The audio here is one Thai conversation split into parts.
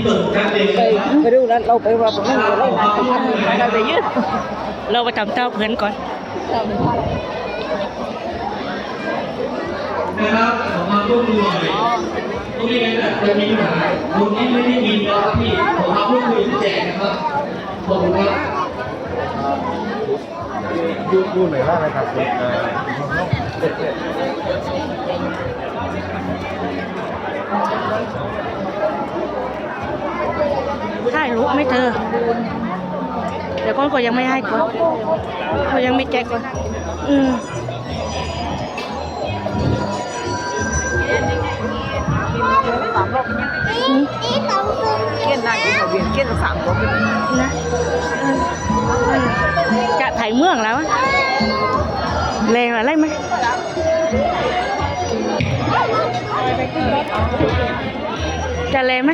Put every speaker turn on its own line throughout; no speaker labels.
ไปไปดูแล้วเราไปว่าผมไม่รู้อะไรนะเราไปยืด
เราไปทำเต้าเพื่อนก่อน
นะครับขอความร่วมมือหน่อยตรงนี้เนี่ยจะมีปัญหาคนที่ไม่ได้ยินนะครับพี่ขอความร่วมมือที่แจกนะครับขอบคุณครับ
ดูดูหน่อยว่าอะไรครับ เอ่อ
ถ่ายรูปไหม่เธอ เดี๋ยวก้อนก็ยังไม่ให้ก่อนเขายังไม่แจกก่อนอืม
สามรอบ
อืม
เกี้ยนได้กินเวียนเกี้ยนสามรอบ
นะอืมอืมจะถ่ายเมืองแล้วอะแรงอะไรไหมจะแรงไหม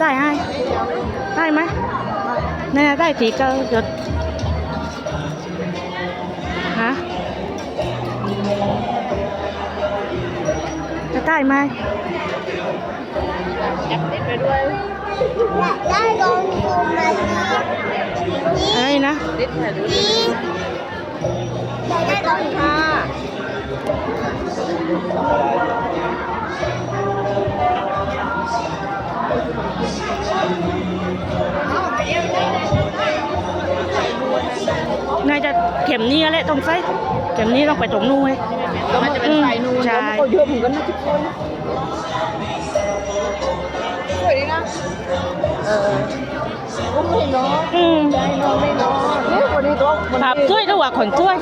จะได้ให้ได้ไหมนี่นได้ทีก็หยดฮะจะได้ไหม
ได้ลองดูมา
อะไรนะ
นิดแต่
ได้ลอง
ค่ะ
น่าจะเข็มนี้แหละต้องใส่เข็มนี้ต้องไปตรงนู้นเลย
แล้วมันจะเป็นไฟนูน
ใช่
แล้วมันก็เยอะเหมือนกันนะทุกคนสวยดีนะเออก็ไม่นอน
อืม
ใจนอนไม่นอนเนี่ยวันนี้ตัวมัน
ผับช่วยด้วยว่าคนช่วย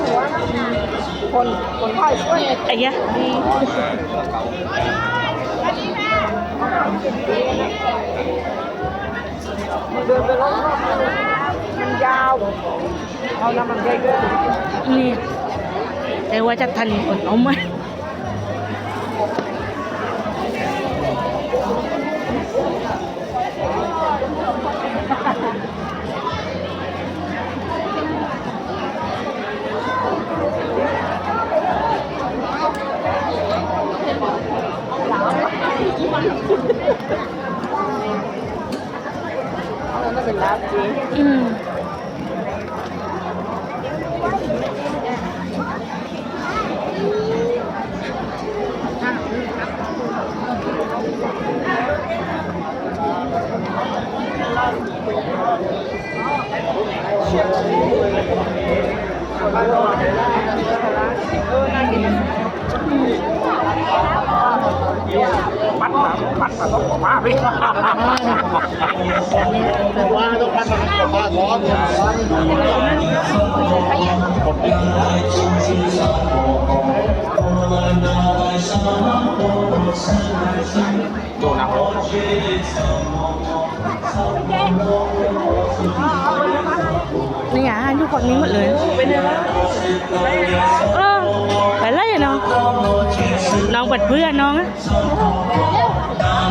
คนคนไข้ช่วย
ไอ้ยะ
มันเดินไปรอบๆมันยาวเอาน้ำมันเยอะ
นี่แต่ว่าจะทันคนเอาไหม
ๆเอาแล้วเป็นลาบจี
อืม นี่อะอยู่ฝั่งนี้หมดเลยเออไปไล่อะน้องน้องเปิดเพื่อนน้องอะ
ด้วยอะไรโรบินสันอะไรนั่นแหละโรบินสันเรื่องอะไรรอคิวนี่อย่างปัจ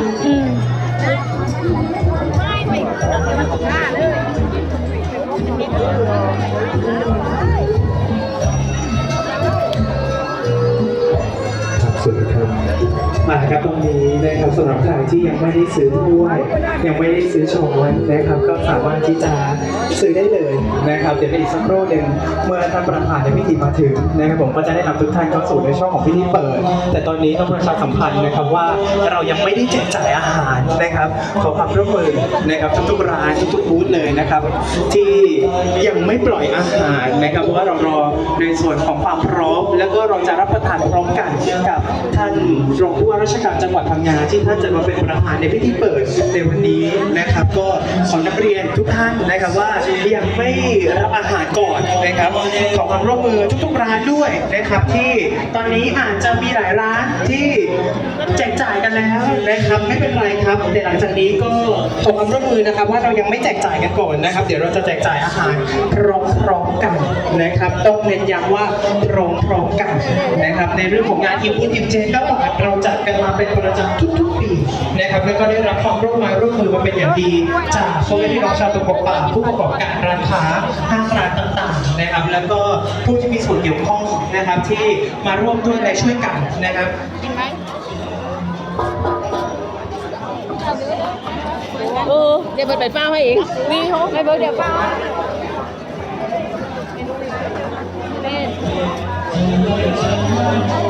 อืม ไม่
ไม่นะ
อืม
สวัสดีครั
มาครับตรงนี้นะครับสำหรับใครที่ยังไม่ได้ซื้อถ้วย ยังไม่ได้ซื้อช้อนนะครับ ก็สามารถที่จะซื้อได้เลยนะครับ เดี๋ยวอีกสักครู่หนึ่งเมื่อท่านประธานในพิธีมาถึงนะครับผมก็จะได้นำทุกท่านเข้าสู่ในช่วงของพิธีเปิด แต่ตอนนี้ต้องประชาสัมพันธ์นะครับว่าเรายังไม่ได้แจกจ่ายอาหารนะครับ ขอความร่วมมือนะครับทุกๆร้านทุกๆบูธเลยนะครับ ที่ยังไม่ปล่อยอาหารนะครับเพราะว่าเรารอในส่วนของความพร้อม แล้วก็เราจะรับประทานพร้อมกันกับท่านรองผู้ว่าราชการจังหวัดพังงาที่ท่านจะมาเป็นประธานในพิธีเปิดในวันนี้นะครับ ก็ขอนักเรียนทุกท่านนะครับว่ายังไม่รับอาหารก่อนนะครับขอความร่วมมือทุกๆร้านด้วยนะครับที่ตอนนี้อาจจะมีหลายร้านที่แจกจ่ายกันแล้วนะครับไม่เป็นไรครับเดี๋ยวหลังจากนี้ก็ขอความร่วมมือนะครับ ว่าเรายังไม่แจกจ่ายกันก่อนนะครับ เดี๋ยวเราจะแจกจ่ายอาหารพร้อมๆกัน นะครับต้องเน้นย้ำว่าพร้อมๆกันนะครับในเรื่องของงานอิ่มบุญอิ่มเจเก้าบาทเราจัดกันมาเป็นประจำทุกๆปีนะครับแล้วก็ได้รับความร่วมมือร่วมมือมาเป็นอย่างดี จากพ่อแม่พี่น้องชาวตะกป่าผู้ประกอบการร้านค้าห้างร้านต่างๆนะครับ แล้วก็ผู้ที่มีส่วนเกี่ยวข้องนะครับที่มาร่วมด้วยและช่วยกันนะครับ
เออเดี๋ยวเปิดไปฟ้าให้เองมีห้องไม่เปิดเดี๋ยวฟ้า
ปัด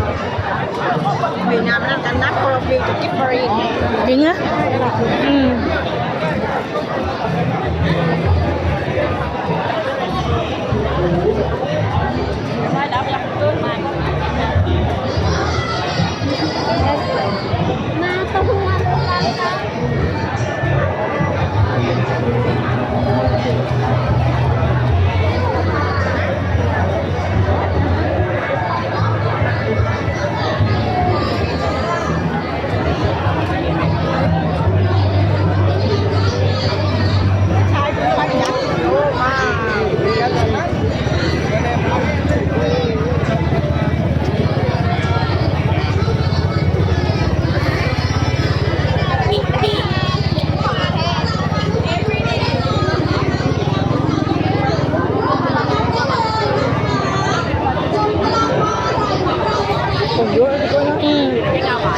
ำนั่งกันนักโปร